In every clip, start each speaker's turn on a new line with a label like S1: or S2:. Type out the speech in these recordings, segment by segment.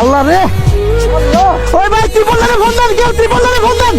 S1: আল্লাহ রে। ওই ভাই ত্রিপল ফোন দেন কেউ ত্রিপল ফোন দেন।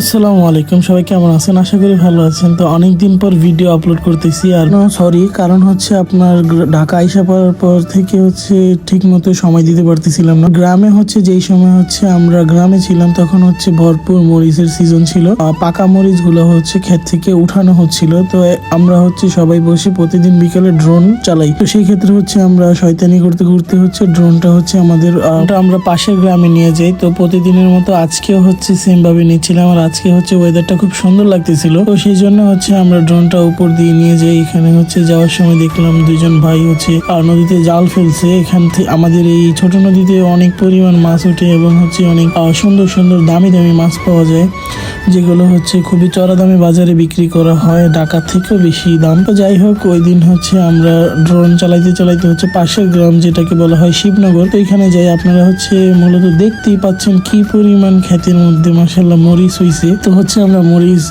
S2: আসসালামু আলাইকুম, সবাই কেমন আছেন? আশা করি ভালো আছেন। তো অনেক দিন পর ভিডিও আপলোড করতেছি আর সরি কারণ হচ্ছে আপনার ঢাকা আইসা পড়ার পর থেকে হচ্ছে ঠিক মতো সময় দিতে পারতেছিলাম না। গ্রামে হচ্ছে যেই সময় হচ্ছে আমরা গ্রামে ছিলাম, তখন হচ্ছে ভরপুর মরিচের সিজন ছিল। পাকা মরিচগুলো হচ্ছে ক্ষেত থেকে উঠানো হচ্ছিল। তো আমরা হচ্ছে সবাই বসে প্রতিদিন বিকালে ড্রোন চালাই। তো সেই ক্ষেত্রে হচ্ছে আমরা শয়তানি করতে করতে হচ্ছে ড্রোনটা হচ্ছে আমাদের আমরা পাশের গ্রামে নিয়ে যাই। তো প্রতিদিনের মতো আজকেও হচ্ছে সেম ভাবে নিচ্ছিলাম। আর আজকে হচ্ছে ওয়েদারটা খুব সুন্দর লাগতেছিল। তো সেই জন্য হচ্ছে আমরা ড্রোনটা উপর দিয়ে নিয়ে যাই। এখানে হচ্ছে যাওয়ার সময় দেখলাম দুজন ভাই হচ্ছে আর নদীতে জাল ফেলছে। এখান থেকে আমাদের এই ছোট নদীতে অনেক পরিমাণ মাছ ওঠে এবং হচ্ছে অনেক সুন্দর সুন্দর দামি দামি মাছ পাওয়া যায়। যেগুলো হচ্ছে খুবই চড়া দামে বাজারে বিক্রি করা হয় ঢাকার থেকেও বেশি দাম। তো যাই হোক, ওই দিন হচ্ছে আমরা ড্রোন চালাইতে চালাইতে হচ্ছে পাশের গ্রাম যেটাকে বলা হয় শিবনগর। তো এখানে যাই, আপনারা হচ্ছে মূলত দেখতেই পাচ্ছেন কি পরিমাণ ক্ষেতের মধ্যে মাসাল্লাহ মরিচ হইছে। তো হচ্ছে আমরা মরিচ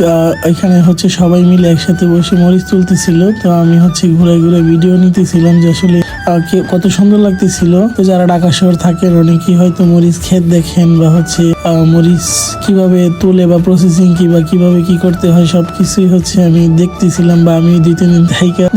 S2: এখানে হচ্ছে সবাই মিলে একসাথে বসে মরিচ তুলতেছিল। তো আমি হচ্ছে ঘুরে ঘুরে ভিডিও নিতেছিলাম যে আসলে কত সুন্দর লাগতেছিল। তো যারা ঢাকা শহর থাকেন, অনেকেই হয়তো মরিচ ক্ষেত দেখেন বা হচ্ছে মরিচ কীভাবে তুলে বা প্রসেসিং কি বা কীভাবে কি করতে হয়, সবকিছুই হচ্ছে আমি দেখতেছিলাম বা আমি দুই, তিন দিন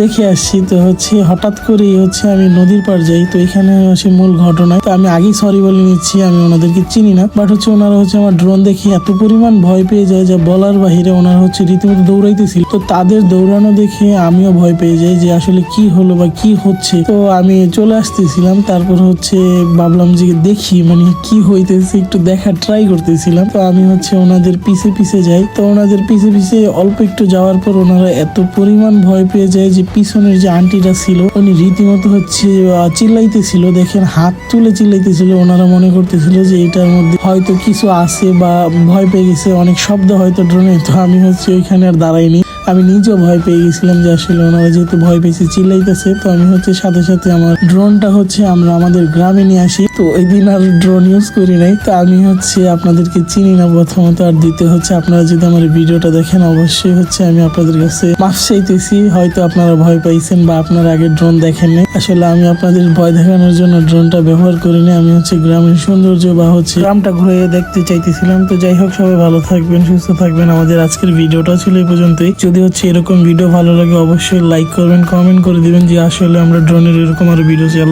S2: দেখে আসছি। তো হচ্ছে হঠাৎ করে হচ্ছে আমি নদীর পার যাই, তো এখানে হচ্ছে মূল ঘটনা তো আমি আগেই সরি বলে নিচ্ছি, আমি ওনাদেরকে চিনি না বাট হচ্ছে ওনারা হচ্ছে আমার ড্রোন দেখে এত পরিমাণ ভয় পেয়ে যায় যে বলার বাহিরে ওনারা হচ্ছে রীতিমতো দৌড়াইতেছিল। তো তাদের দৌড়ানো দেখে আমিও ভয় পেয়ে যাই যে আসলে কি হলো বা কি হচ্ছে। তো আমি চলে আসতেছিলাম, তারপর হচ্ছে ভাবলাম যে দেখি মানে কি হইতেছে একটু দেখা ট্রাই করতেছিলাম। তো আমি হচ্ছে ওনাদের পিছে পিছে যায় তো ওনাদের পিছে পিছে অল্প একটু যাওয়ার পর ওনারা এত পরিমাণ ভয় পেয়ে যায় যে পিছনের যে আন্টিটা ছিল, উনি রীতিমতো হচ্ছে চিল্লাইতেছিল। দেখেন হাত তুলে চিল্লাইতেছিল, ওনারা মনে করতেছিল যে এটার মধ্যে হয়তো কিছু আছে বা ভয় পেয়ে গেছে, অনেক শব্দ হয়তো ড্রোনে, তো আমি হচ্ছে ওইখানে আর দাঁড়াইনি। আমি নিজেও ভয় পেয়ে গেছিলাম যে আসলে ওনারা যেহেতু ভয় পেয়েছে, চিল্লাইতেছে। তো আমি হচ্ছে সাথে সাথে আমার ড্রোনটা হচ্ছে আমরা আমাদের গ্রামে নিয়ে আসি। তো ওই দিন আর ড্রোন ইউজ করি নাই। তো আমি হচ্ছে আপনাদেরকে চিনি না, প্রথমত আর দ্বিতীয় হচ্ছে আপনারা যদি আমার ভিডিওটা দেখেন, অবশ্যই হচ্ছে আমি আপনাদের কাছে মাফ চাইতেছি। হয়তো আপনারা ভয় পাইছেন বা আপনারা আগে ড্রোন দেখেন নাই। আসলে আমি আপনাদের ভয় দেখানোর জন্য ড্রোনটা ব্যবহার করিনি আমি হচ্ছে গ্রামের সৌন্দর্য বা হচ্ছে গ্রামটা ঘুরে দেখতে চাইতেছিলাম। তো যাই হোক, সবাই ভালো থাকবেন, সুস্থ থাকবেন। আমাদের আজকের ভিডিওটা ছিল এই পর্যন্তই। যদি হচ্ছে এরকম ভিডিও ভালো লাগে, অবশ্যই লাইক করবেন কমেন্ট করে দিবেন যে আসলে আমরা ড্রোনের এরকম আরও ভিডিও চাই